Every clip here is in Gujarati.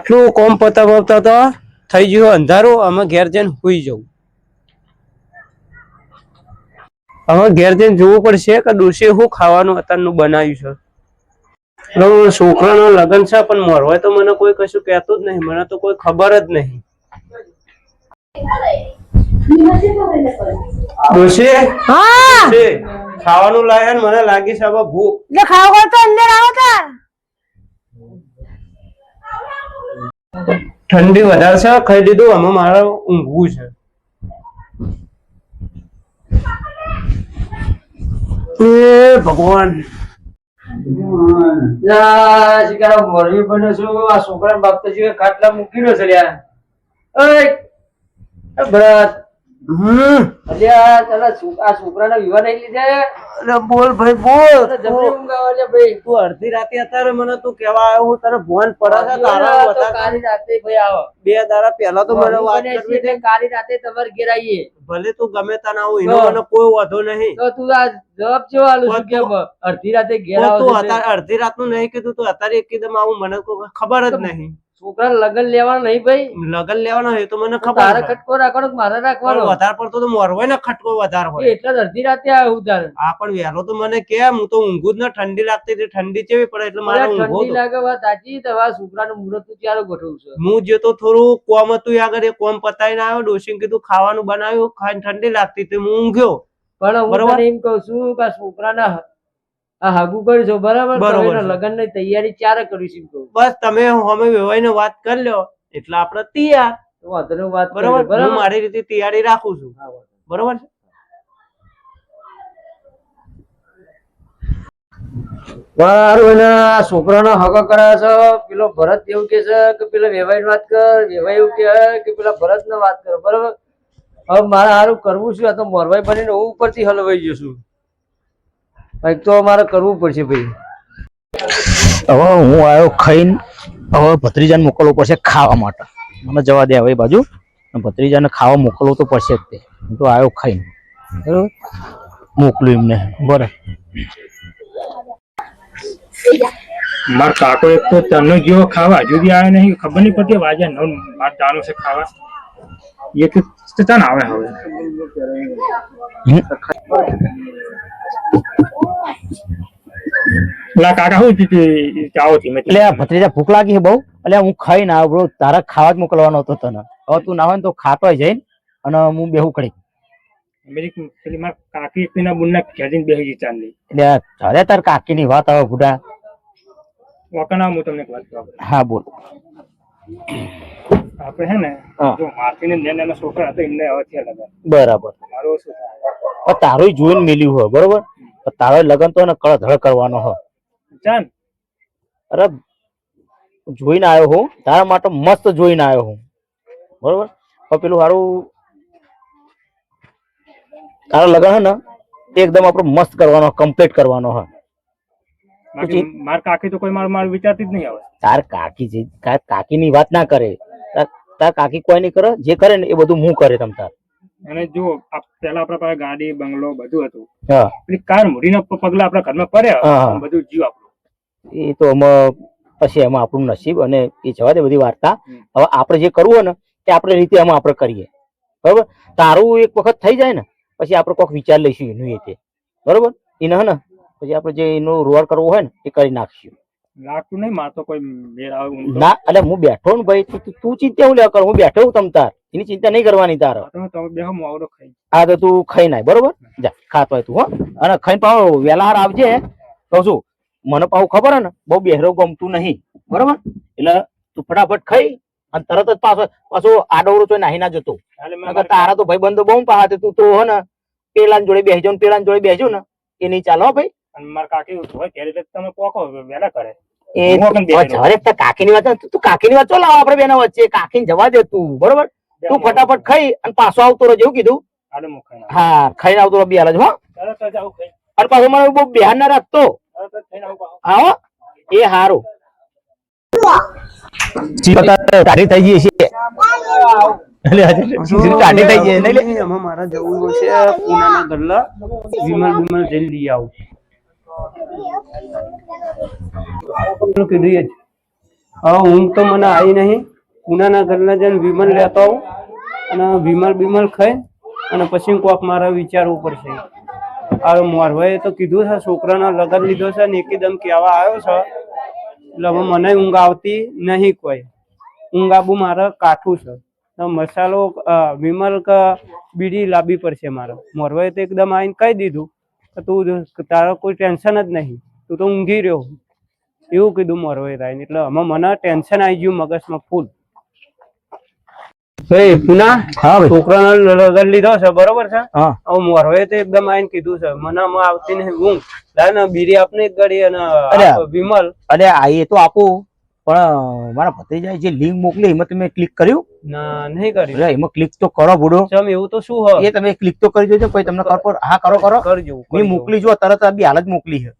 આટલું કોમ પતાવતા તો થઈ ગયું અંધારું અમે ઘેર જઈને સુઈ જવું. હવે ઘેર જઈને જોવું પડશે કે ડોશી શું ખાવાનું અત્યારનું બનાવ્યું છે. છોકરાનો લગ્ન છે પણ મરવાય તો મને કોઈ કશું કહેતું જ નહીં મને તો કોઈ ખબર જ નહીં. ડોશી હા. ખાવાનું લાયા મને લાગી છે ભૂખ. એટલે ખાવ તો અંદર આવો તાર ઠંડી વધારે છે, ખાઈ દીધું આમાં મારે ઊંઘવું છે. એ ભગવાન. મોરવી બન્યો છું આ છોકરાને બાપ તો ખાટલા મૂકી રહ્યો છે બોલ ભાઈ બોલ. તું અડધી રાતે અત્યારે મને તું કેવા આવ્યો હું તને ફોન પડે છે તારા તો વધારે કાલી રાતે ભાઈ આવો. બે દાડા પહેલા તો મને વાત કરવી કાલી રાતે તમારે ઘેર આવીએ. ભલે તું ગમે તને આવું એનો મને કોઈ વાંધો નહીં. તો તું આ જવાબ કેવો આલું કે અડધી રાતે ઘેર આવો તું અડધી રાતનું નહીં કીધું તું અત્યારે એકદમ આવું મને ખબર જ નહીં. છોકરાને લગન લેવાના નહીં ભાઈ. લગન લેવાના હોય તો મને ખબર તારે ખટકો રાખવાનો મારે રાખવાનો? વધારે પડતો તો મોરવાય ને ખટકો વધારે હોય. એટલે અડધી રાતે આવ્યો હું તારે. હા પણ વહેલો તો મને કેમ હું તો ઊંઘું જ ના ઠંડી લાગતી હતી ઠંડી કેવી પડે એટલે મારે ઠંડી લાગે વાત સાચી તમારા છોકરાનું મુહૂર્ત તું ક્યારે ગોઠવું છે? હું જે તો થોડું કોમ હતું આગળ એ કોમ પતાવીને આવ્યો ડોસિંગ કીધું ખાવાનું બનાવ્યું ખાઈને ઠંડી લાગતી હતી હું ઊંઘ્યો. પણ હું એમ કહું છું કે છોકરાના આ હાગુ કર્યું બરાબર? બરોબર લગ્નની તૈયારી ક્યારે કરીશું બસ તમે અમે વેવાઈને વાત કરી લ્યો એટલે આપણે તૈયાર. વાંધો નહીં, વાત બરોબર? હું બરાબર? મારી રીતે તૈયારી રાખું છું. બરોબર છે? એને આ છોકરાનો હગો કરાવે છે પેલો ભરત એવું કે છે કે પેલો વેવાઈ વાત કર વેવાઈ એવું કે કે પેલા ભરત ને વાત કર બરાબર? હવે મારે સારું કરવું છું આ તો મોરવાઈ બનીને હું ઉપરથી હલવાઈ જશું કંઈક તો અમારે કરવું પડશે ભાઈ. હવે હું આવ્યો ખાઈને હવે ભત્રીજાને મોકલવું પડશે ખાવા માટે. મને જવા દે હવે એ બાજુ. ભત્રીજાને ખાવા મોકલવું તો પડશે જ તે. હું તો આવ્યો ખાઈને. બરોબર. મોકલું એમને. બરાબર માર કાકો એક તો તનો જેવો ખાવા. હજુ બી આવ્યો નહીં. ખબર નહીં પડતી વાજે નવ માર જાનું છે ખાવા. એ તો તો તને આવે હવે. લા કાકા થયું ચાવો ધીમે એટલે ભત્રીજા ભૂખ લાગી છે બહુ. એટલે હું ખાઈને આવ્યો બ્રો તારા ખાવા જ મોકલવાનો હતો તને. હવે તું ના હોય ને તો ખાતો જઈને અને હું બેહું મેરી પેલી માર કાકી એકના બુનના ઘેરીને બેસી ગઈ ચાંદની એટલે અરે તાર કાકીની વાત આવે ભૂડા વકના હું તમને વાત કહું હા બોલ. આપણે હે ને જો મારતીને ને નાના છોકરા હતા એમને હવે થયા બરાબર. મારો શું તારું જોઈને મેલ્યું હોય બરોબર? તારો લગન તો ને કળધળ કરવાનો હોય ચાલ. અરે જોઈને આવ્યો હું. તારા માટે મસ્ત જોઈને આવ્યો હું. બરોબર? પણ પેલું સારું તારા લગન હે ને એકદમ આપણું મસ્ત કરવાનો કમ્પ્લીટ કરવાનો હોય બાકી માર કાકી તો કોઈ મારું મારું વિચારતી જ નહીં તાર કાકી છે કાકીની વાત ના કરે. તાર- તાર કાકી કોઈ નહીં કરે જે કરે ને એ બધું હું કરે તમ તાર. અને જો પેલા આપણા પાસે ગાડી બંગલો બધું હતું. પેલી કાર મૂડીના પગલા આપણા ઘરમાં પડ્યા. બધું જીવ આપણું. એ તો એમાં પછી એમાં આપણું નસીબ અને એ જવા દે બધી વાર્તા. હવે આપણે જે કરવું હોય ને તે આપણે રીતે એમાં આપણે કરીએ. બરોબર? તારું એક વખત થઈ જાય ને પછી આપણે કોઈક વિચાર લઈશું એનું એ તે બરોબર? એને હે ને પછી આપણે જે એનું રોડ કરવો હોય ને એ કરી નાખશું. લાગતું નહીં માર તો કોઈ મેળ આવે ના એટલે હું બેઠો ને ભાઈ તું- તું- તું ચિંતા હું લેવા કર? હું બેઠો હું તમ તાર. એની ચિંતા નહીં કરવાની તાર. હું તો તું ખાઈ નાય બરોબર? જા ખાતો હોય તું હો. અને ખાઈને પાવ વેલાહાર આવજે. તો શું મને પાછું ખબર ને બહુ બેહરો ગમતું નહીં બરોબર? એટલે તું ફટાફટ ખાઈ અને તરત જ પાછો પાછો આડવડો તો નાહી ના જતો. તારા તો ભાઈ બંધો બહુ પાહા તું તો હો ને પેલા જોડે બેસજો ને પેલા જોડે બેસજો ને એ નહીં ચાલો ભાઈ. અને મારા કાકી હોય ત્યારે તમે પોકો વેલા કરે. એ હું પણ બેહી રહું. જવારે કાકીની વાત તું- કાકી કાકીની વાત ચાલો આપડે બેના વચ્ચે કાકીને જવા દે તું બરોબર? તું ફટાફટ ખાઈ અને પાછો આવતો રહેજે એવું કીધું. હા ખાઈને આવતો રહે બે હાલ જ હો. તરત જ આવું ખાઈ. અને પાછો મને બહુ બિહાર ના રાખતો. આવું એ હારું. ટાઢી થઈ ગઈ છે. એટલે થઈ ગઈ નહીં લે? આમાં જવું છે પૂનાના ગલ્લા વિમલ વિમલ જઈને લઈ આવું. કીધું જ. હવે ઊંઘ તો મને આવી નહીં. પુનાના ઘરના જઈને વિમલ લેતો આવું અને વિમલ બિમલ ખાઈ અને પછી કોક મારે વિચારવું પડશે હવે મોરભાઈએ તો કીધું છે, છોકરાના લગન લીધો છે ને એકદમ કહેવા આવ્યો છે? એટલે હવે મને ઊંઘ આવતી નહીં કોઈ. ઊંઘ આબુ મારે કાઠું છે. મસાલો વિમલ કે બીડી લાવવી પડશે મારે. મોરભાઈએ તો એકદમ આવીને કહી દીધું કે તું તારો કોઈ ટેન્શન જ નહીં. તું તો ઊંઘી રહ્યો. એવું કીધું મોરવાઈ રાઈને. એટલે આમાં મને ટેન્શન આવી ગયું મગજમાં ફૂલ. ભાઈ પુના હા છોકરાનો લગન લીધો છે બરોબર છે? હા. હવે તો એકદમ આવીને કીધું છે મનામાં આવતી ઊંઘ. ને આપને એક ગાડી અને વિમલ. અરે આ એ તો આપું પણ મારા ભત્રીજાએ જે લિંક મોકલી એમાં તમે ક્લિક કર્યું? ના નહીં કર્યું. એમાં ક્લિક તો કરો બુડો ચમ એવું તો શું હોય? એ તમે ક્લિક તો કરી જોજો પછી તમને કરો હા કરો કરો. કરજો મેં મોકલી જો તરત આ બી હાલત મોકલી છે.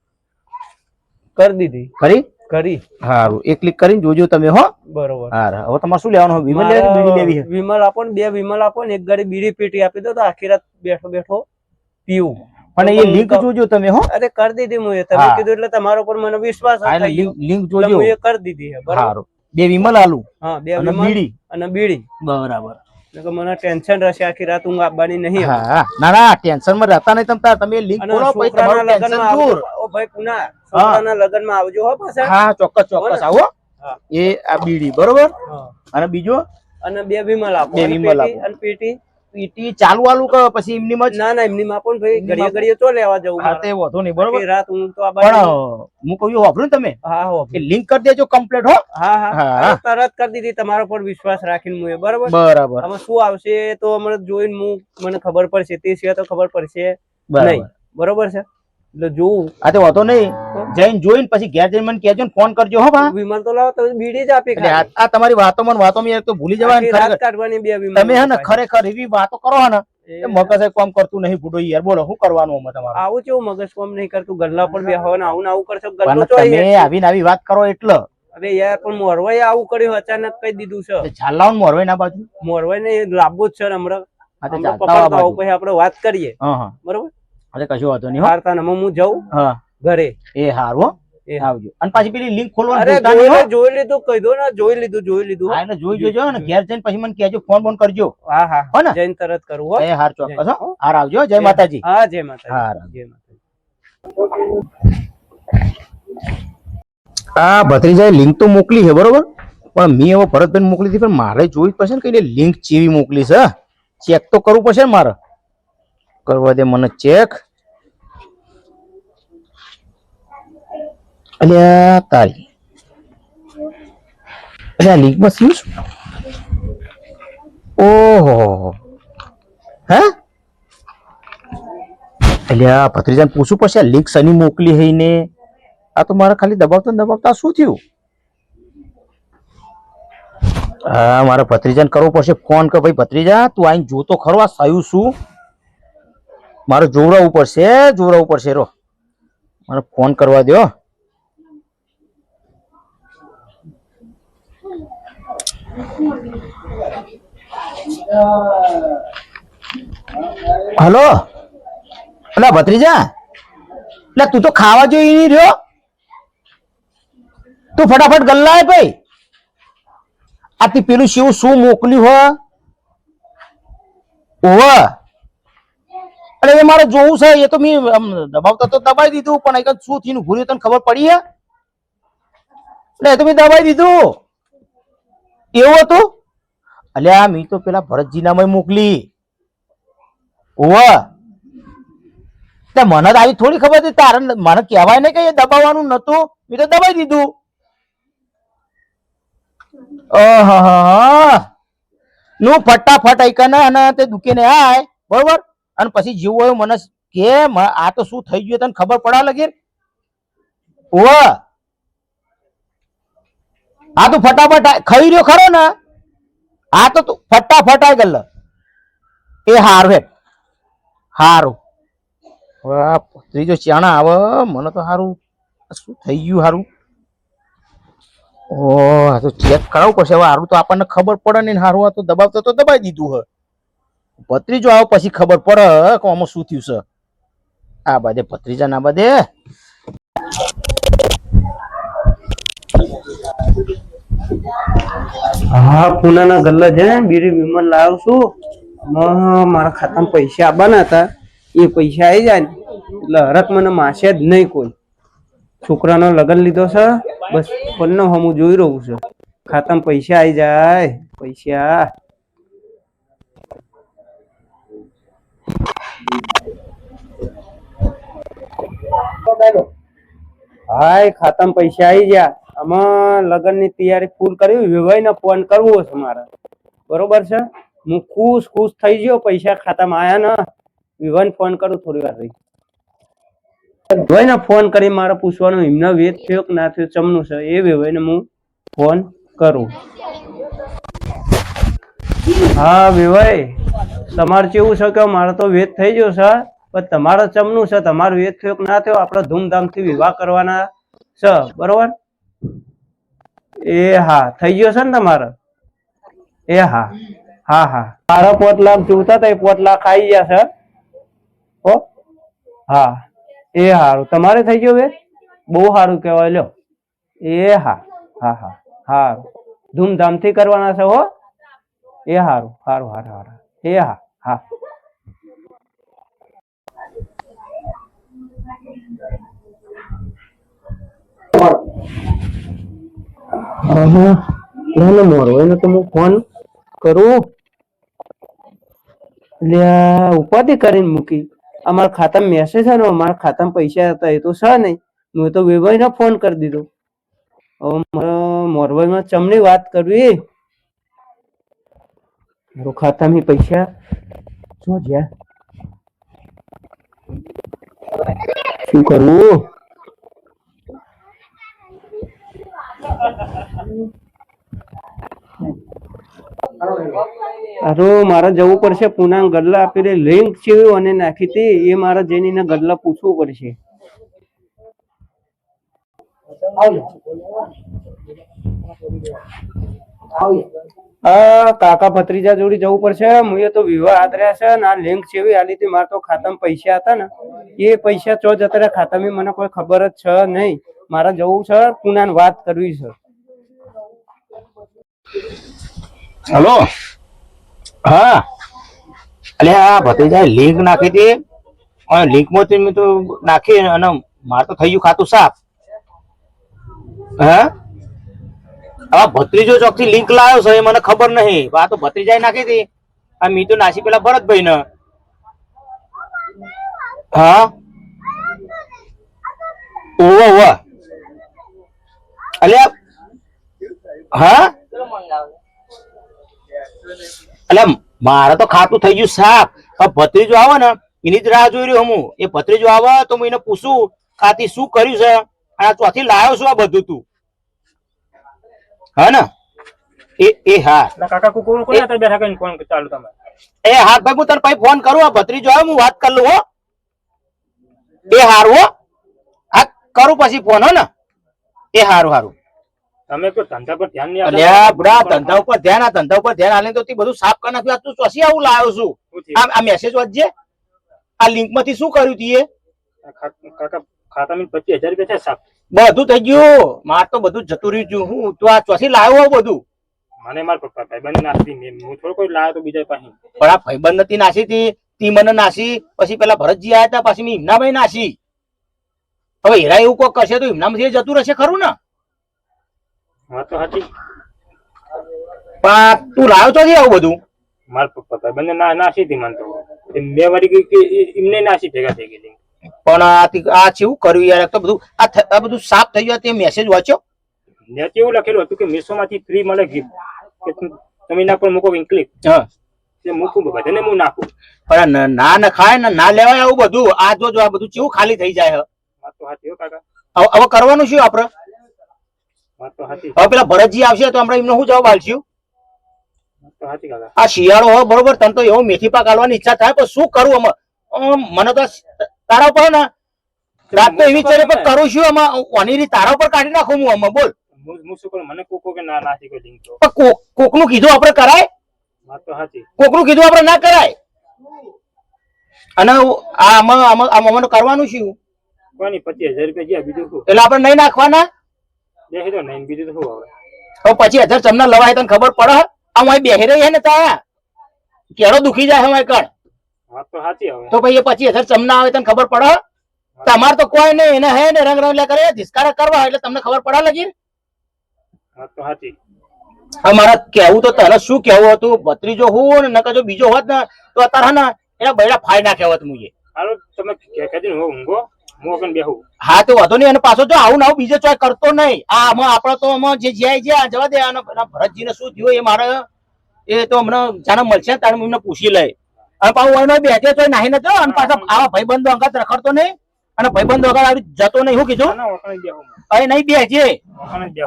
કરી દીધી. ખરી કરી? સારું એક ક્લિક કરીને જોજો તમે હો. બરોબર. હા હવે તમારે શું લેવાનું? વિમલ બીડી લેવી છે? વિમલ આપો ને બે વિમલ આપો ને એક ગાડી બીડી પેટી આપી દો તો આખી રાત બેઠો બેઠો પીવું. પણ એ લિંક જોજો તમે હો. અરે કરી દીધી હું એ. તમે કીધું એટલે તમારા ઉપર મને વિશ્વાસ હા, એટલે લિંક જોજો. એ કરી દીધી છે બરાબર? બે વિમલ આલુ. હા બે અને વિમલ બીડી. અને બીડી. બરાબર. એટલે મને ટેન્શન રહેશે આખી રાત ઊંઘ આપવાની નહીં હા હા. ના ના ટેન્શનમાં રહેતા નહીં તમે લિંક ખોલો પછી તમારું ટેન્શન દૂર. ઓ ભાઈ પુના. છોકરાના લગ્નમાં આવજો હો પાછા. હા ચોક્કસ ચોક્કસ. આવો. એ આ બીડી બરોબર? અને બીજો? અને બે વિમલ આપો. બે વિમલ આપો. અને પેટી. પીટી ચાલુ આલુ કે પછી એમની માં ના ના એમની માં પણ ભાઈ ઘડીએ ઘડીએ તો લેવા જવું હા તે વધો નહીં બરોબર? રાત હું તો આ પણ હું કહું છું વાપરું તમે? હા હો એ લિંક કરી દેજો કમ્પ્લીટ હો. હા હા. તરત કરી દીધી તમારા પર વિશ્વાસ રાખીને હું બરોબર? બરાબર. આમાં શું આવશે તો અમને જોઈને હું મને ખબર પડશે. તે સિવાય તો ખબર પડશે નહીં. બરોબર છે? એટલે જોવું. આ તો વાંધો નહીં. જઈને જોઈને પછી ઘેર જઈને મને કહેજો ને ફોન કરજો હો બા વિમલ તો લાવો તમે બીડી જ આપી આ તમારી વાતો મને વાતો મેં તો ભૂલી જવાની રાત. કાઢવાની બે તમે હે ને ખરેખર એવી વાતો કરો ને મગજ કોમ કરતું નહીં ભૂડો યાર બોલો શું કરવાનું અમે તમારે? આવું કેવું મગજ કોમ નહીં કરતું? ગલ્લા પણ બેહો ને આવું આવું કરશો ગલ્લો તો તમે આવીને આવી વાત કરો એટલે. અરે યાર પણ મોરવાઈ આવું કર્યું અચાનક કહી દીધું છે. ઝાલાውን મોરવાઈ ના બાજુ. મોરવાઈ ને લાંબો જ છે હમણાં. આપણે વાત કરીએ. બરોબર? અરે કશું વાંધો નહીં હો. વાર્તા હું જઉં. હા. ઘરે. એ હારું એ આવજો. અને પાછી પેલી લિંક ખોલવાની અરે. જોઈ લીધું કહી દો ને જોઈ લીધું જોઈ લીધું હા. જોઈ જોજો ને. ઘેર જઈને પછી મને કહેજો ફોન બોન કરજો. હા હા. હો ને? જઈને તરત કરવું હો. એ હાર ચોક્કસ હો. હાર આવજો જય માતાજી. હા જય માતાજી. હાર જય માતાજી. આ ભત્રીજાએ લિંક તો મોકલી છે બરોબર? પણ મેં હવે ભરતભાઈ મોકલી હતી પણ મારે જોવી જ પડશે ને કઈ લિંક ચેવી મોકલી છે ચેક તો કરવું પડશે ને મારે. કરવા દે મને ચેક અલ્યા તારી અલ્યા લિંકમાં શું છે? ઓહો. હે? અલ્યા ભત્રીજાને પૂછવું પડશે લિંક શની મોકલી હઈને આ તો મારે ખાલી દબાવતા દબાવતા શું થયું? હા મારે ભત્રીજાને કરવો પડશે ફોન કે ભાઈ, ભત્રીજા, તું આઈને જોતો ખરો આ સાયું શું? મારે જોવડાવવું પડશે જોવડાવવું પડશે, રો. મારે ફોન કરવા દો હલો? એટલે ભત્રીજા? એટલે તું તો ખાવા જોઈ નહીં રહ્યો? તું ફટાફટ ગલ્લા આય ભાઈ. આથી પેલું શિવ શું મોકલ્યું હો? ઓવ. અરે એ મારે જોવું છે, એ તો મેં દબાવતા તો દબાઈ દીધું, પણ એક શું થયું ભૂર્યું તને ખબર પડી હે? એ તો મેં દબાઈ દીધું. એવું હતું? અલ્યા, મેં તો પેલા ભરતજીના મોકલી. ઓવા મને આવી થોડી ખબર હતી, તારે મને કહેવાય ને કે એ દબાવવાનું નતું મેં તો દબાઈ દીધું. નું ફટાફટ આઈકને અને તે દુકેને આય. બરોબર? અને પછી જેવું હોય મને કે આ તો શું થઈ ગયું? તને ખબર પડા લગી? ઓ આ તું ફટાફટ. ખાઈ રહ્યો ખરો ને? આ તો તું ફટાફટ આય ગલ્લ. એ હારું હે હારું. વાહ ત્રીજો ચાણા આવે, મને તો હારું શું થઈ ગયું હારું? ઓ આ તો ચેક કરાવવું પડશે. હવે હારું તો આપણને ખબર પડે ને સારું આ તો દબાવતો તો દબાઈ દીધું હ. ભત્રીજો આવો પછી ખબર પડે કે આમાં શું થયું છે. આ બાદે ભત્રીજા ના બાદે હા, પુનાના ગલ્લા છે. ને વિમાન છું. મારા ખાતામાં પૈસા આવવાના હતા. એ પૈસા આવી જાય ને. એટલે હરક મને માસે જ નહીં કોઈ. છોકરાનો લગન લીધો છે. બસ ફોનનો હું જોઈ રહ્યું છું. ખાતામાં પૈસા આવી જાય. પૈસા. હાય, ખાતામાં પૈસા આવી ગયા. આમાં લગ્નની તૈયારી ફૂલ કરી વિવાહને ફોન કરવો છે મારે. બરોબર છે? હું ખુશ ખુશ થઈ ગયો, પૈસા ખાતામાં આયા ને. વિવાહને ફોન કરું થોડી વાર રહી. વિવાહને ફોન કરી મારે પૂછવાનું એમનો વેદ થયો કે ના થયો, ચમનું છે, એ વિવાહને હું ફોન કરું. હા, વિવાહ. તમારે કેવું છે કે મારે તો વેદ થઈ ગયો છે, પણ તમારે ચમનું છે, તમારો વેદ થયો ના થયો, આપણે ધૂમધામથી વિવાહ કરવાના છે. બરોબર? એ હા, થઈ ગયો છે ને તમારો? એ હા હા હા. મારા પોટલા જોતા હતા એ પોટલા ખાઈ ગયા છે. હો? હા, એ સારું તમારે થઈ ગયો બે? બહુ સારું કહેવાય, લ્યો. એ હા હા હા સારું ધૂમધામથી કરવાના છે, હો. એ સારું સારું સારું સારું એ હા હા. ના મોરો એને તો હું ફોન કરું. લ્યા ઉપાધિ કરીને મૂકી. અમારા ખાતામાં મેસેજ છે ને, અમારા ખાતામાં પૈસા હતા, એ તો છે નહીં. હું તો વેવાઈને ફોન કરી દીધો. હવે મારે મોરવાઈમાં ચમની વાત કરવી. મારું ખાતામાં પૈસા શું જ્યાં શું કરવું અરે મારે જવું પડશે પુના ગદલા આપી લિંક છે અને નાખી હતી એ મારે જઈને ને ગલ્લા પૂછવું પડશે. આ કાકા ભત્રીજા જોડે જવું પડશે મુએ તો વિવાહ આદર્યા છે ને આ લિંક છે એવી લીધી મારે તો ખાતામાં પૈસા હતા ને એ પૈસા ચો જતા રહ્યા ખાતામાં મને કોઈ ખબર જ છે નહીં. મારે જવું છે પુનાને વાત કરવી છે. હલો? હા. અલે આ ભત્રીજા લિંક નાખી હતી. અને લિંકમાંથી મેં તો નાખી અને મારે તો થઈ ગયું ખાતું સાફ. હા? આ ભત્રીજો ચોકથી લિંક લાવ્યો છે એ મને ખબર નહીં. આ તો ભત્રીજાએ નાખી હતી. આ મી તો નાસી પેલા ભરતભાઈ ને હા ઓવા ઓવા અલ્યા હા? એટલે મારે તો ખાતું થઈ ગયું સાફ ભત્રીજો આવે ને એની જ રાહ જોઈ રહ્યો હું. એ ભત્રીજો આવે તો હું એને પૂછું ખાતી શું કર્યું છે? અને આ ચોથી લાવ્યો છું આ બધું તું. હા ને? એ એ હા. કાકા કુકુ કોને અત્યારે બેઠા કરીને ફોન ચાલુ તમે એ હા ભાઈ હું તને પછી ફોન કરું આ ભત્રીજો આવે હું વાત કરી લઉં હો. એ હારું હો. હા કરું પછી ફોન હો ને. એ હારું હારું. તમે કોઈ ધંધા પર ધ્યાન નહીં અલ્યા બુડા ધંધા ઉપર ધ્યાન આ ધંધા ઉપર ધ્યાન આલે તો તે બધું સાફ કરી તું ચોસી આવું લાવ્યો છું. આ આ મેસેજ વાંચજે. આ લિંકમાંથી શું કર્યું તીએ કાકા ખાતામાં પચીસ હજાર રૂપિયા છે સાહેબ બધું થઈ ગયું. માર તો બધું જતું રહ્યું છું. હું તો આ ચોસી લાવ્યો બધું. મને મારા પપ્પા ભાઈબંધ નાખતી હું થોડો કોઈ લાવ્યો તો બીજા પાસે. પણ આ ભાઈબંધ નથી નાસી હતી તી મને નાસી. પછી પેલા ભરતજી આયા હતા. પછી મેં હિમનાભાઈ નાસી. હવે હીરા એવું કોઈ કરશે તો હિમનામાંથી જતું રહેશે ખરું ને? વાત તો સાચી પણ તું લાવ્યો તો આવું બધું? મારા પપ્પા બંને ના નાસી હતી મને તો. બે વારી કે એમને નાસી ભેગા થઈ ગઈ પણ આ આ કેવું કર્યું યાર? તો બધું આ બધું સાફ થઈ ગયું તે મેસેજ વાંચ્યો? મેં એવું લખેલું હતું કે મીશો માંથી ફ્રી મળે ગિફ્ટ કે તમે ના પણ મૂકો ક્લિક હા. તે મૂકું બધાને હું નાખું. પણ ના નખાય ખાય ને ના લેવાય આવું બધું. આ જો આ બધું કેવું ખાલી થઈ જાય હે. હો હવે કરવાનું શું સાચી હવે પેલા ભરતજી આવશે તો આપણે એમનો શું જવાબ આલશું કાકા આ શિયાળો હોય બરોબર તને તો એવો મેથી પાક આલવાની ઈચ્છા થાય પણ શું કરું આમાં? મને તો તારા ઉપર ને રાત તો એવી ચાલે પણ કરું શું આમાં ઓની તારા ઉપર કાઢી નાખું હું આમાં બોલ. મને કોકો કે ના નાસી કોઈ લિંક તો. કોક કોકનું કીધું આપણે કરાય? કોકનું કીધું આપણે ના કરાય? અને આમાં આમાં કરવાનું શું? કોઈ નહીં પચીસ હજાર રૂપિયા જ્યાં બીજું એટલે આપણે નહીં નાખવાના? બીજું તો શું હવે? પછી અધર ચમના લવાય તને ખબર પડે આ હું બેહી રહી હે ને તા. કેળો દુખી જાય હું કણ. વાત તો સાચી હવે. તો ભાઈ એ પછી અધર ચમના આવે તને ખબર પડે તમાર તો કોઈ નહીં એને હે ને રંગ રંગ કરે ધિસ્કારા કરવા એટલે તમને ખબર પડે લગી વાત તો સાચી. અમારા કેવું તો તને શું કેવું હતું? ભત્રીજો હું ને નકર જો બીજો હોત ને તો અત્યારે ને એના બૈરા ફાઈ નાખ્યા હોત મુજે. હાલો તમે કહેતી હું ઊંઘો? અગન બેહું. હા તો વાંધો નહીં અને પાછો જો આવું આવું બીજે ચોય કરતો નહીં. આ આમાં આપણે તો આમાં જે જ્યાં જ્યાં જવા દે અને ભરતજીને શું થયું એ મારે એ તો અમને જાણે મળશે તારે હું એમને પૂછી લઈ. અને પાછું એનો બેઠે તો નાહી નતો અને પાછા આવા ભાઈબંધો અંગાત રખડતો નહીં અને ભાઈબંધો અગર આવી જતો નહીં હું કીધું? અરે નહીં બેજે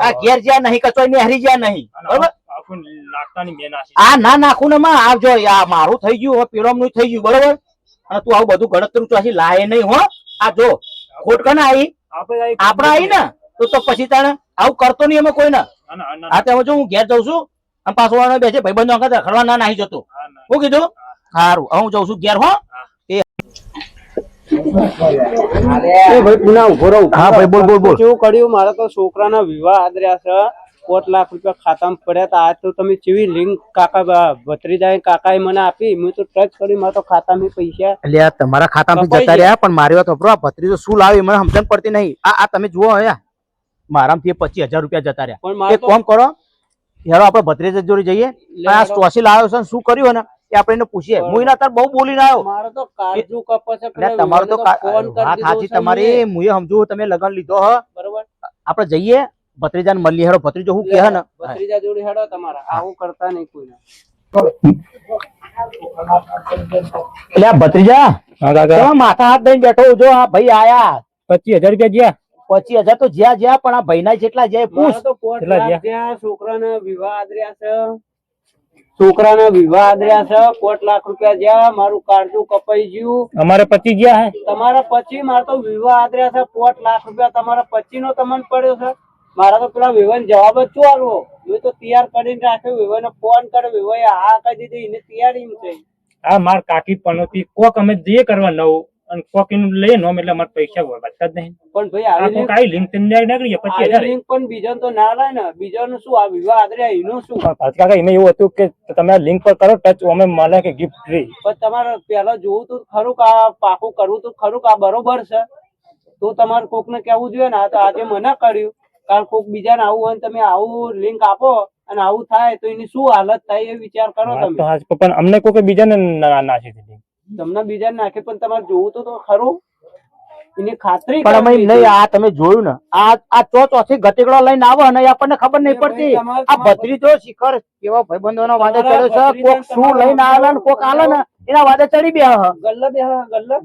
આ ઘેર જ્યાં નહીં કચો નહીં હરી જ્યાં નહીં. બરોબર? આ ના નાખું ને માં આવજો આ મારું થઈ ગયું હો પીરમનું થઈ ગયું બરોબર? અને તું આવું બધું ગણતરું ચોથી લાય નહીં હો. આ જો ખોટ કને આવી આપડે આવી ને તો તો પછી તને આવું કરતો નહીં અમે કોઈ ના ના ના હા તો હવે જો હું ઘેર જઉં છું અને પાછો વાળો બેસે ભાઈબંધો અંગત રખડવા ના નાહી જતો. હું કીધું? સારું હું જઉં છું ઘેર હો. એ ભાઈ પુના ઊભો રહું. હા ભાઈ, બોલ, બોલ, બોલ. શું કર્યું? મારા તો છોકરાના વિવાહ આદર્યા છે. પોત લાખ રૂપિયા ખાતામાં પડ્યા હતા. આ તો તમે જેવી લિંક કાકા ભત્રીજાએ કાકાએ મને આપી મેં તો ટચ કરી મારા તો ખાતામાં પૈસા એટલે તમારા ખાતામાં જતા રહ્યા પણ મારી વાત વાપરો આ ભત્રીજો શું લાવે મને સમજણ પડતી નહીં. આ આ તમે જુઓ અહીંયા. મારામાંથી પચીસ હજાર રૂપિયા જતા રહ્યા. પણ મારે એક કામ કરો હેરો આપણે ભત્રીજા જોડે જઈએ. આ. સ્ટોસી લાવ્યો છે શું કર્યું ને આપડે આપણે એને પૂછીએ. હું એના તાર બહુ બોલીને આવ્યો. મારે તો કાજુ કપાસ એટલે તો વાત સાચી તમારી. મુએ સમજુ તમે લગન લીધો હ. બરોબર. આપણે જઈએ. ભત્રીજાને મળીએ હેડો. ભત્રીજો હું કહે ને? ભત્રીજા જોડી હેડો તમારા. આવું કરતા નહીં કોઈને. એટલે આ ભત્રીજા તમે માથા હાથ દઈને બેઠો જો આ ભાઈ આયા. પચીસ હજાર રૂપિયા ગયા પચીસ હજાર તો જ્યાં જ્યાં પણ આ ભાઈના જેટલા જાય પૂછ મારે તો પોત કેટલા લાખ થયા છોકરાના વિવાહ આદર્યા છે. છોકરાના વિવાહ આદર્યા છે. પોત લાખ રૂપિયા જ્યાં. મારું કાળજું કપાઈ ગયું. અમારે પચી ગયા હે. તમારા પછી મારે તો વિવાહ આદર્યા છે. કોટ લાખ રૂપિયા તમારા પચી નો તમને પડ્યો છે. મારા તો પેલા વિવન જવાબ જ શું આલવો? મેં તો તૈયાર કરીને રાખ્યો વિવન ફોન કર્યો વિવન આ કહી દીધી એને તૈયારી એમ છે આ માર કાકી પનોતી કોક અમે જે કરવા નવું અને કોક એનું લઈએ નોમ એટલે અમારે પૈસા વધતા જ નહીં. પણ ભાઈ આ તો કોક લિંક તેને નીકળી આવી હજાર લિંક પણ બીજાને તો ના લાય ને. બીજાનું શું? આ વિવાહ આદરે એનું શું? પાછ કાકા એમાં એવું હતું કે તમે આ લિંક પર કરો ટચ અમે મળે કે ગિફ્ટ ફ્રી પણ તમારે પેલા જોવું તું ખરું કે આ પાકું કરવું તો ખરું કે આ બરોબર છે? તો તમારે કોક ને કેવું જોઈએ ને આ તો આજે મને કર્યું. કારણ કોક બીજાને આવું હોય તમે આવું લિંક આપો અને આવું થાય તો એની શું હાલત થાય એ વિચાર કરો તમે. પણ અમને કોઈ બીજાને નાખી દીધી. તમને બીજાને નાખે પણ તમારે જોવું તો તો ખરું. એની ખાતરી પણ અમે નહીં આ તમે જોયું ને આ આ ચો ચોથી ગતિકડો લઈને આવો ને આપણને ખબર નહીં પડતી. આ ભત્રીજો શિખર કેવા ભાઈબંધોનો વાદે ચડ્યો છે કોક શું લઈને આવેલા ને કોક આલે ને એના વાદે ચડી બે ગલ્લા બે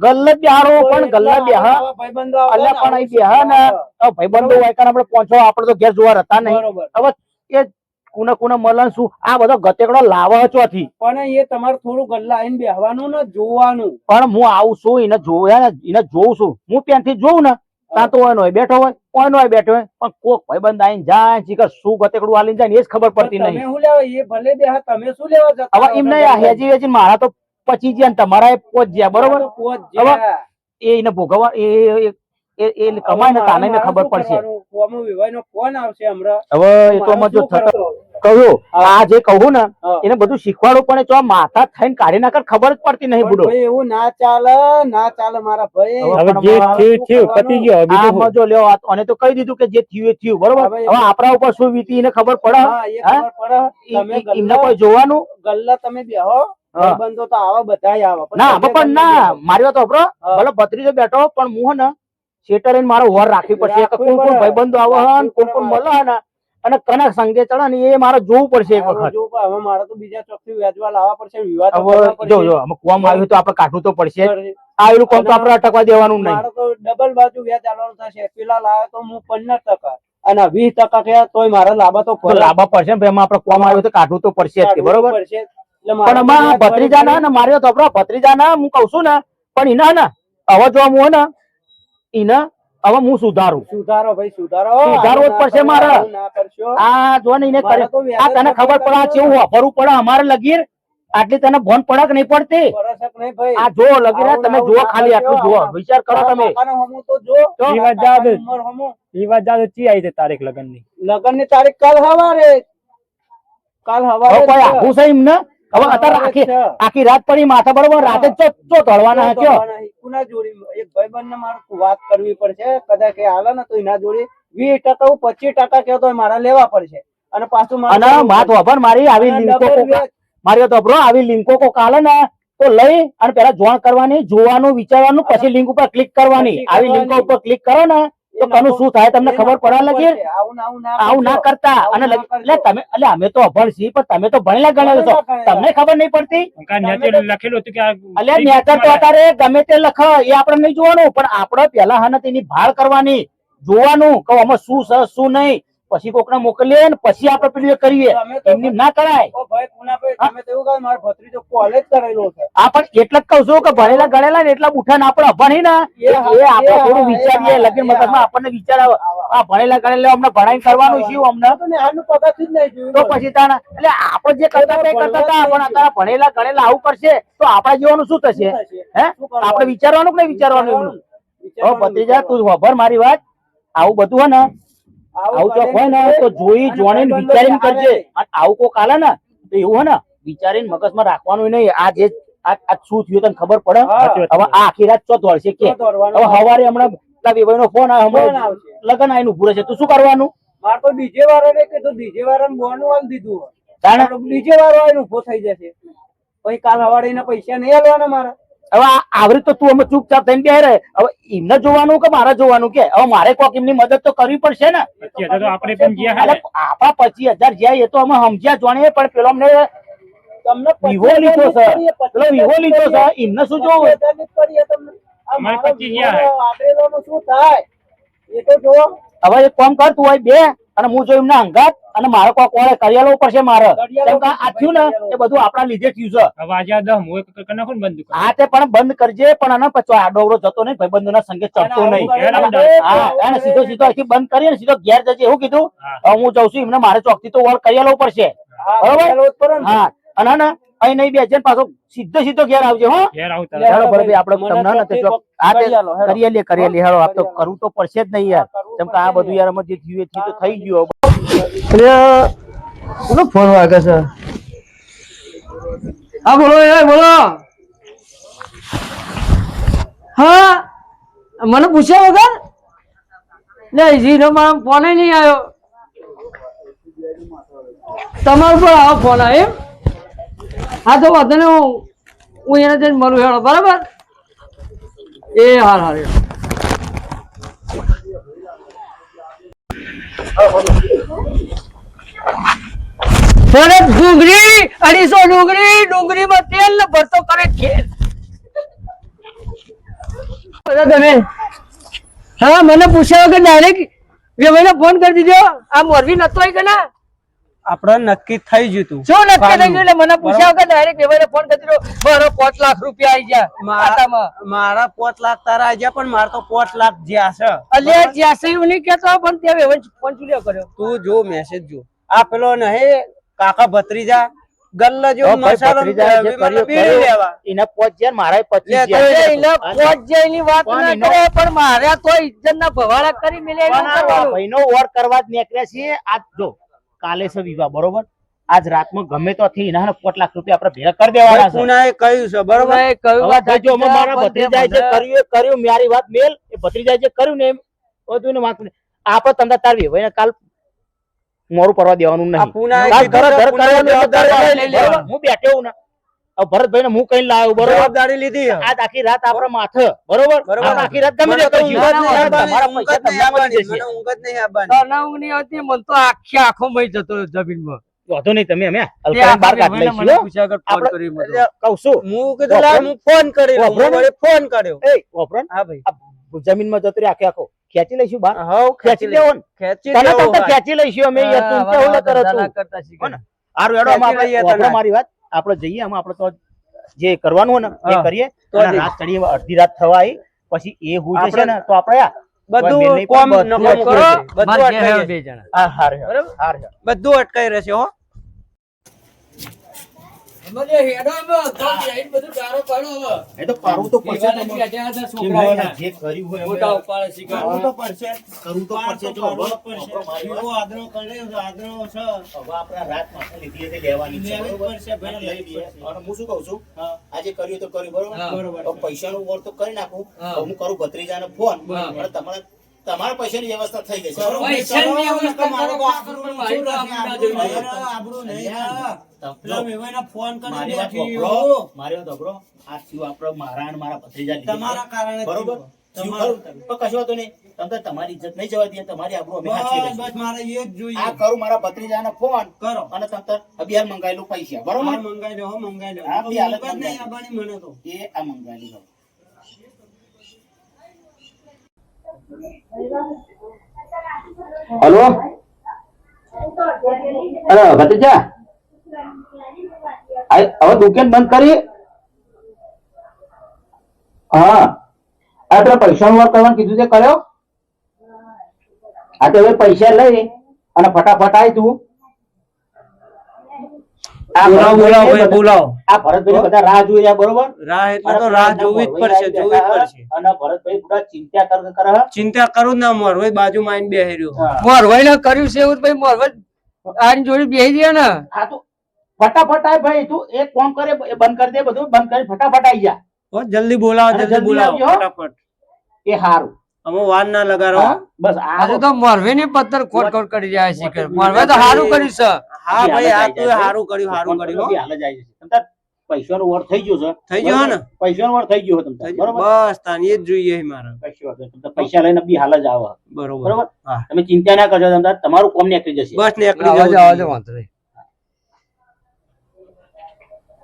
ગલ્લા બેહારો પણ ગલ્લે બે ભાઈબંધો આવે અલ્યા પણ અહીં બે ને ભાઈબંધો હોય કારણ આપણે પહોંચો આપણે તો ઘેર જોવા રહેતા નહીં. બરોબર. હવે એ કુને કુને મલન શું? આ બધો ગતેકડો લાવે ચોથી પણ એ તમારે થોડું ગલ્લા આવીને બેહવાનું ને જોવાનું. પણ હું આવું છું એને જોયા એને જોઉં છું. હું ત્યાંથી જોઉં ને ત્યાં તો એનો બેઠો હોય કોઈનો બેઠો હોય. પણ કોક ભાઈબંધ આઈને જાય શિખર શું ગતેકડું હાલીને જાય ને એ જ ખબર પડતી નહીં. શું લેવા એ ભલે બેહા તમે શું લેવા જતા હવે એમ હેજી હેજી મારા તો પચી ગયા તમારા એ પોચ ગયા બરોબર? પોચ જ્યાં. એ એને ભોગવવા એ એ- કમાય ને તાને ખબર પડશે? કોમો વિવાહનો ફોન આવશે હમણાં? હવે એ તો અમે જો થતો કહ્યું આ જે કહું ને એને બધું શીખવાડવું પણ જો માથા થઈને કાઢી નાખર ખબર જ પડતી નહીં બુડો. એવું ના ચાલે ના ચાલે મારા ભાઈ. હવે હવે જે થયું થયું પતી ગયો બીજું જો લ્યો અને તો કહી દીધું કે જે થયું એ થયું બરોબર? હવે આપણા ઉપર શું વીતી એને ખબર પડે? ખબર એમને કોઈ જોવાનું? ગલ્લા તમે બેહો હા. ભાઈબંધો તો આવા બધા આવે. ના પણ ના. મારી વાત ભલે ભત્રીજો બેઠો પણ હે ને શેટર મારો વર રાખવી પડશે. કે કોણ કોણ ભાઈબંધો આવે કોણ કોણ મળે હે ને અને કનક સંગે ચડે ને એ મારે જોવું પડશે એક વખત. હવે મારે તો બીજા ચોકથી વ્યાજવા લાવવા પડશે વિવાહ હવે જો જો અમે કોમ આવ્યું તો આપણે કાઢવું તો પડશે. આવેલું કોમ તો આપણે અટકવા દેવાનું નહીં. તો ડબલ બાજુ વ્યાજ આલવાનું થશે. પેલા લાવે તો હું પંદર ટકા. અને વીસ ટકા કયા તોય મારે લાભા તો તો પડશે ને એમાં આપડે કોમ આવ્યું તો કાઢવું તો પડશે જ બરોબર? પણ અમારા ભત્રીજા ના ને મારી વાત ભત્રીજા ના હું કઉ છું ને પણ એના ના હવે જો હું ને એને હવે હું સુધારું સુધારો ભાઈ સુધારો. સુધારવો જ પડશે મારે. ના આ જો ને એને આ તને ખબર પડે આ કેવું વાપરવું પડે અમારે લગીર? આટલી તને ભોન પડક નહીં પડતી. ભાઈ. આ જો લગી રહ્યા તમે જુઓ ના ખાલી આટલું જુઓ. વિચાર કરો તમે. કાકાનો હમું તો જો. તો? ઈ વાત જાવ દે. કાકાની ઉંમર હમું. એ વાત જાદો ચી આવી છે તારીખ લગ્નની? લગનની તારીખ કાલ હવારે કાલ હવારે હું સહી એમને? હવે અત્યારે આખી આખી રાત પડી માથા બરોબર રાતે ચો ચો તળવાના કયો? કુના જોડી? એક ભાઈબંધને મારે વાત કરવી પડશે. કદાચ કે હાલે ને તો એના જોડી વીસ ટકા પચીસ ટકા કહેતો હોય મારા લેવા પડશે. અને પાછું મારે અને વાત માથ પડશે. મારી આવી લિંકો. મારી તો બ્રો આવી લિંકો કોક હાલે ને તો લઈ અને પેલા જોણ કરવાની જોવાનું વિચારવાનું પછી લિંક ઉપર ક્લિક કરવાની. આવી લિંકો ઉપર ક્લિક કરો ને તો કનું શું થાય? તમને ખબર પડવા લાગી? આવું ના. કરતા. અને એટલે તમે એટલે અમે તો અભણ છીએ પણ તમે તો ભણેલા ગણેલો છો. તમને ખબર નહીં પડતી? લખેલું હતું કે અલ્યા નેતર તો અત્યારે ગમે તે લખ એ આપણે નહીં જોવાનું. પણ આપણે પેલા હને એની ભાળ કરવાની જોવાનું કે આમાં શું છે શું નહીં? પછી કોકને મોકલીએ ને પછી આપણે પેલું કરીએ. એમની ના કરાય. ઓ ભાઈ પુનાભાઈ, તમે તો એવું મારો ભત્રીજો કોલેજ કરેલો છે. આ પણ એટલે જ કહું છું કે ભણેલા ગણેલા ને એટલા બુઠા આપણે અભણી ને. એ આપણે થોડું વિચારીએ એ હા, લગન એ મગજમાં હા. આપણને વિચાર આવે આ ભણેલા ગણેલા અમને ભણાઈ કરવાનું શું અમને? જ નહીં તો પછી તાના એટલે આપણે જે કરતા તે કરતા હતા પણ અત્યારે ભણેલા ગણેલા આવું કરશે તો આપણા જીવવાનું શું થશે? હે? આપણે વિચારવાનું કે નહીં વિચારવાનું હવે ભત્રીજા તું વભર મારી વાત. આવું બધું હે ને આવું ચોક હોય ને તો જોઈ જોણીને વિચારીને કરજે. આવું કોક આલે ને તો એવું હે ને વિચારીને મગજમાં રાખવાનું નહીં. આ જે આ આ શું થયું તને ખબર પડે? હવે આ આખી રાત ચોથ વળશે કે? હવે સવારે હમણાં પેલા નો ફોન આવે હમણાં લગન આવીને ઉભું રહેશે. તું શું કરવાનું? મારે તો ડીજે વાળાને કીધું ડીજે વાળાને બોનું આલી દીધું કારણ ડીજે વાળો આવીને ઊભો થઈ જશે. પછી કાલ સવારે એના પૈસા નહીં આલવાના મારા. હવે આવરી તો તું અમે ચૂપચાપ થઈને બે રહે. હવે એમને જોવાનું કે મારે જોવાનું કે? હવે મારે કોક એમની મદદ તો કરવી પડશે ને? આપણા પચીસ હજાર જાય એ તો અમે સમજ્યા જોણીએ પણ પેલો અમને તમને વિવો લીધો છે એટલે વિવો લીધો છે એમને શું જોવું? અમારે પચીસ હજાર. શું થાય? એ તો જો હવે એક કામ કર તું હોય બે અને હું જોયું એમને અંગાત અને મારે કોઈ કોળે કરિયાલો પડશે મારે. કેમ કે આ થયું ને એ બધું આપણા લીધે થયું છે. હવે આજે આ દહ હું એક કરી ને બંધ હા તે પણ બંધ કરજે પણ આના પછી આ ડોવરો જતો નહીં ભાઈબંધો ના સંગે ચડતો નહીં. હા એને સીધો સીધો અહીંથી બંધ કરીએ ને સીધો ઘેર જજે. એવું કીધું? હા. હું જઉં છું એમને મારે ચોકથી તો વળ કરિયાલો પડશે આ બરોબર? હા અને ને અહીં નહીં બેસે પાછો સીધો સીધો ઘેર આવજે હો. હેડો હેડો આપણે તમને ને તે આ. કરીએ લે કરીએ લે હેડો આ તો. કરવું તો પડશે જ નહીં યાર. કેમ કે આ બધું યાર અમે જે થયું એ થયું તો થઈ ગયું એટલે કોનો ફોન વાગે છે? હા બોલો એ બોલો. હા મને પૂછ્યા વગર? લે જી નો મારો ફોન નહીં આવ્યો. તમારો પણ આવો ફોન આવ્યો એમ? હા, તો વાંધો નહીં, હું એને જઈને મળું હેડો, બરાબર? એ હાર હાર ડુંગળી, અઢીસો ડુંગળી, ડુંગળીમાં તેલ ને ભરતો કરે ખેલ તમે, હા, મને પૂછ્યા વગર ડાયરેક્ટ વેવાઈને ફોન કરી દીધો. આ મોરબી નતો કે ના? આપણે નક્કી થઈ ગયું તું. શું નક્કી થઈ ગયું? એટલે મને પૂછ્યા વગર ડાયરેક્ટ વેવાઈને ફોન કરી દીધો. મારો પાંચ લાખ રૂપિયા આવી ગયા ખાતામાં. મારા પોચ લાખ તારા આવી ગયા પણ મારા તો પોચ લાખ જ્યાં છે. અલ્યા જ્યાં છે એવું નહીં કેતો પણ ત્યાં વેવાઈને ફોન ચૂલ્યો કર્યો. તું જો મેસેજ જો. આ પેલો નહીં કાકા ભત્રીજા ગલ્લા મસાલો જે. લેવા. એના પોચ જ્યાં મારા પચીસ લે, તો જ્યાં. અરે એના જાય એની વાત પણ કરે પણ મારે તો ઇજ્જત ના ભવાડા કરી મિલે આ કરવાનું. ભાઈનો વોર કરવા જ નીકળ્યા છે આ જો કાલે છે વિવાહ બરોબર? આજ રાતમાં ગમે તો થઈ ના પોચ લાખ રૂપિયા આપણે ભેગા કરી દેવાના છે. પુનાએ કહ્યું છે બરોબર? એ કહ્યું વાત જો મારા છે, ભત્રીજાએ જે કર્યું એ કર્યું મારી વાત મેલ એ ભત્રીજાએ જે કર્યું ને એમ બધું ને વાત નહીં. આપણે તમને તાર ને કાલ મોરું પરવા દેવાનું નહીં. હું બેઠો ને હવે ભરતભાઈને હું કઈ લાવ્યો બરોબર? લીધી આ આખી રાત આપણા માથે બરોબર? બરોબર. આખી રાત ગમે મને તો કરશું. ઊંઘ તમારા પૈસા ઊંઘ જ નહીં તમને મળી જશે. ઊંઘ જ નહીં આવવાની. તને ઊંઘ નહીં આવતી મને તો આખી આંખો મય જતો જમીનમાં. વાંધો નહીં તમે અમે તે હલકાઈને બહાર આખા કાઢી વેવાઈને મને લઈશું હો. પૂછ્યા વગર ફોન આપણે- કરી મને. એટલે કહું છું. હું કીધું લાવ, હું ફોન કરી લઉં. વાપરો હું ને? વળી ફોન કર્યો. એ વાપરો હા ભાઈ. આ જમીનમાં જતો રહે આખે આખો. ખેંચી લઈશું બાર હવ ખેંચી લેવો ખેંચી લેવો તો તો ખેંચી લઈશું અમે યાર તું કેવું ન ના કરતા શીખે. હારું આપણે મારી વાત. આપણે જઈએ આમાં આપણે તો જે કરવાનું હોય ને એ કરીએ તો. રાત ચડીએ અડધી રાત થવા આવી પછી એ હું આપણે- ને તો આપણે બધું કોમ નકામું કરો. બધું અટકાઈ રહેશે જશે. આજે કર્યું તો કર્યું બરોબર? પૈસા નું હવે પૈસાનું વળ તો કરી નાખું. હું. કરું ભત્રીજાને ફોન તમારા તમારે તમારા પૈસાની વ્યવસ્થા થઈ ગઈ ફોન. આ મારા મારા ભત્રીજા તમારા કારણે બરોબર? ઇજ્જત નહીં જવા દે તમારી આબરૂ મારે એ જ જોઈએ. આ કરું મારા ભત્રીજાને ફોન કરો. અને તમે તો અભિયાન મંગાવેલું પૈસા. બરોબર? મંગાવી મંગાઈ દો. હો, મંગાઈ દો મંગાઈ. આવવાની મને તો. એ આ મંગાવેલું હલો? અરે, ભત્રીજા? હવે દુકાન બંધ કરી? હા. આ પેલા પૈસા નું કરવાનું કીધું છે કર્યો? આ તો હવે પૈસા લઈ અને ફટાફટ આવી તું. બોલાવો બોલાવો ભાઈ બોલાવો. આ ભરતભાઈ બધા રાહ જોઈ બરોબર? રાહ એટલે તો રાહ જોવી જ પડશે જોવી જ પડશે. અને ભરતભાઈ પૂરા ચિંતા કર કરે ચિંતા કરું જ ના મોર બાજુમાં આવીને બેહી રહ્યો. હા. મોરવાઈને કર્યું છે એવું તો ભાઈ મોરવાઈ આની જોડે બેસી ગયા ને. આ તો ફટાફટ આય ભાઈ તું એક કામ કરે બંધ કરી દે બધું બંધ કરી ફટાફટ આવી જા. જલ્દી બોલાવો જલ્દી બોલાવો ફટાફટ. એ હારું. અમે વાન ના લગાડો. બસ આ આજે તો ની પથ્થર ખોટ ખોટ કરી જાય છે મોરવે તો સારું કર્યું છે. હા ભાઈ આ તું સારું કર્યું સારું કર્યું હાલ જ આવી જશે તમ તાર પૈસાનો વર થઈ ગયો છે. થઈ ગયો ને? પૈસાનો વર થઈ ગયો છે તમ તાર, થઈ ગયું? બરોબર? બસ તાન એ જ જોઈએ છે મારે. કશી વાત નહીં. તમ તાર પૈસા લઈને બી હાલ જ આવો. બરોબર. બરોબર? તમે ચિંતા ના કરજો તમને તમારું કોમ નીકળી જશે. બસ નીકળી જશે જવું દે, આવા દે, જોઈએ. વાંધો નહીં.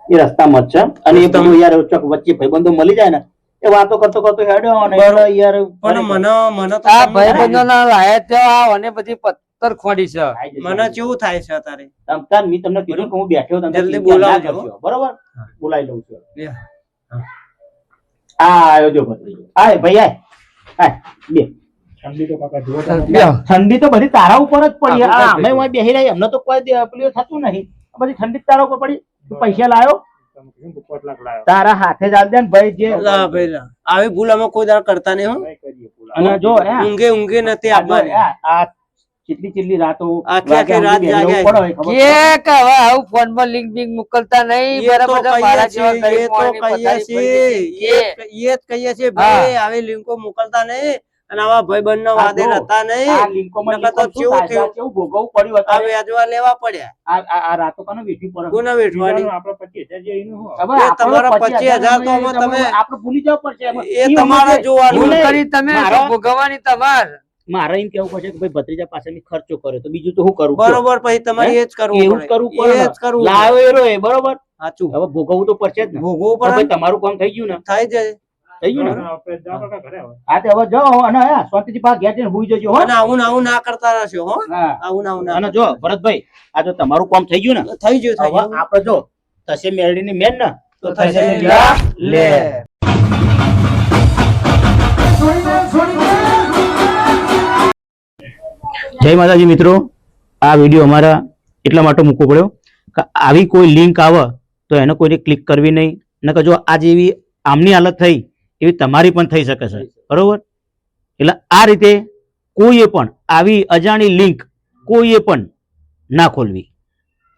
એ રસ્તામાં જ છે. અને એ બધું યાર ચોક વચ્ચે ભાઈબંધો મળી જાય ને એ વાતો કરતો કરતો હેડ્યો અને યાર પણ મને મને તો આ ભાઈબંધો ના લાયક અને બધી પથ્થર ખોડી છે મને કેવું થાય છે તારે તમ મી તમને કીધું કે હું બેઠો તમને જલ્દી બોલાવજો. બરોબર? બોલાવી લઉં છું. આ આવ્યો જો આય ભાઈ આય આય બે. ઠંડી તો બધી તારા ઉપર જ પડી. અમે વાંહે બેહી રહી અમને તો કોઈ પેલું થતું નહીં. પછી બધી ઠંડી તારા ઉપર પડી. પૈસા લાયો? તારા હાથે જ આવજે દે ને ભાઈ જે આવી ભૂલ અમે કોઈ દાર કરતા નહીં હો. અને જો ઊંઘે ઊંઘે નથી આ જો, આપવાની આ- આ ચીટલી ચીટલી રાતો આખી આખી રાત જાગ્યા પડે હોય, ખબર કે કે હવે આવું ફોનમાં લિંક બિંક મોકલતા નહીં બરાબર મારા જેવા એ ગરીબ કહીએ છીએ, એ હતી. જ- એ જ કહીએ છીએ ભાઈ આવી લિંકો મોકલતા નહીં અને આવા ભાઈબંધનો આ વાદે હતા આ નહીં તો લિંકો કેવું થયું? કેવું ભોગવવું પડ્યું આ વ્યાજવા લેવા પડ્યા. આ- આ- આ રાતો કાનો વેઠવી પડે? કોના વેઠવાની? આપડે પચીસ હજાર જે એનું હવે એ 25,000 25,000 તો તમે- આપણે ભૂલી જવું પડશે. એ તમારે જોવાનું. કરી તમે ભોગવવાની તમાર. મારે એમ કેવું પડશે કે ભાઈ ભત્રીજા પાસે મેં ખર્ચો કર્યો તો બીજું તો હું કરું? બરોબર પછી તમારે? એ જ કરવું એવું જ કરવું પડે પડે એ જ કરવું લાવ્યો એરો એ બરોબર? સાચું. હવે ભોગવવું તો પડશે જ ને. ભોગવવું પડે. ભાઈ તમારું કામ થઈ ગયું ને. થઈ જાય. થઈ ગયું ને. હા તે હવે જાઓ અને હા શાંતિથી ઘેર જઈને હુઈ જજો હો. આવું ને આવું ના કરતા રહેશો હો. આવું ને આવું ના અને જો ભરતભાઈ આ તમારું કામ થઈ ગયું ને. થઈ ગયું થઈ ગયું. આપણે જો થશે મેળડીની મેન ને તો થશે લે. જય માતાજી મિત્રો. આ વીડિયો અમારા એટલા માટે મૂકવો પડ્યો કે આવી કોઈ લિંક આવે તો એને કોઈને ક્લિક કરવી નહીં. નકર જો આ જેવી આમની હાલત થઈ એવી તમારી પણ થઈ શકે છે. બરોબર? એટલે આ રીતે કોઈએ પણ આવી અજાણી લિંક કોઈએ પણ ના ખોલવી.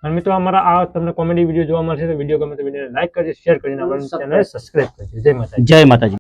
અને મિત્રો અમારા આ તમને કોમેડી વીડિયો જોવા મળશે તો વીડિયો ગમે તો વીડિયો લાઈક કરજો શેર કરીને અમારી ચેનલ સબસ્ક્રાઇબ કરજો. જય માતાજી. જય માતાજી.